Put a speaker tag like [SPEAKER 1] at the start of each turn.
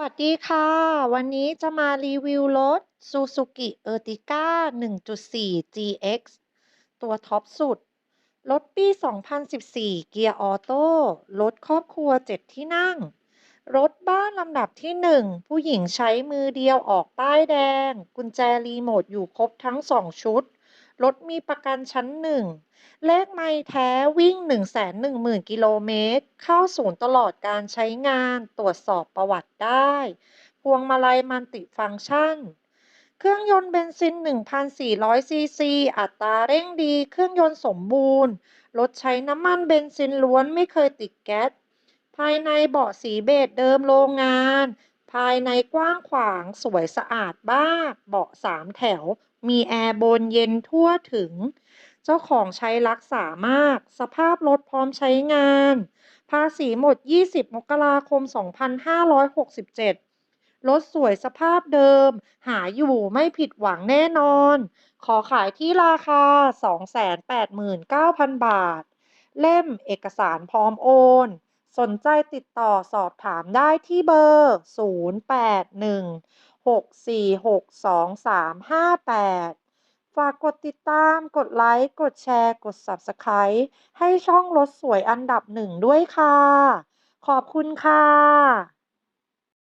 [SPEAKER 1] วัสดีค่ะ วันนี้จะมารีวิวรถ Suzuki Ertiga 1.4 GX ตัวท็อปสุด รถปี 2014 เกียร์ออโต้ รถครอบครัว 7 ที่นั่ง รถบ้านลำดับที่ 1 ผู้หญิงใช้มือเดียวออกป้ายแดง กุญแจรีโมทอยู่ครบทั้ง 2 ชุด รถมีประกันชั้น1เลขไม่แท้วิ่ง 110,000 กิโลเมตร เข้าศูนย์ตลอดการใช้งานตรวจสอบประวัติได้ พวงมาลัยมัลติฟังก์ชัน เครื่องยนต์เบนซิน 1,400 ซีซี อัตราเร่งดี เครื่องยนต์สมบูรณ์ รถใช้น้ำมันเบนซินล้วนไม่เคยติดแก๊ส ภายในเบาะสีเบจเดิมโรงงาน ภายในกว้างขวางสวยสะอาดมาก เบาะสามแถว มีแอร์บนเย็นทั่วถึง เจ้าของใช้รักษามาก สภาพรถพร้อมใช้งาน ภาษีหมด 20 มกราคม 2567 รถสวยสภาพเดิม หาอยู่ไม่ผิดหวังแน่นอน ขอขายที่ราคา 289,000 บาท เล่มเอกสารพร้อมโอน สนใจติดต่อสอบถามได้ที่เบอร์ 0816462358 ฝากกดติดตาม กดไลค์ กดแชร์ กด Subscribe ให้ช่องรถสวยอันดับหนึ่งด้วยค่ะ ขอบคุณค่ะ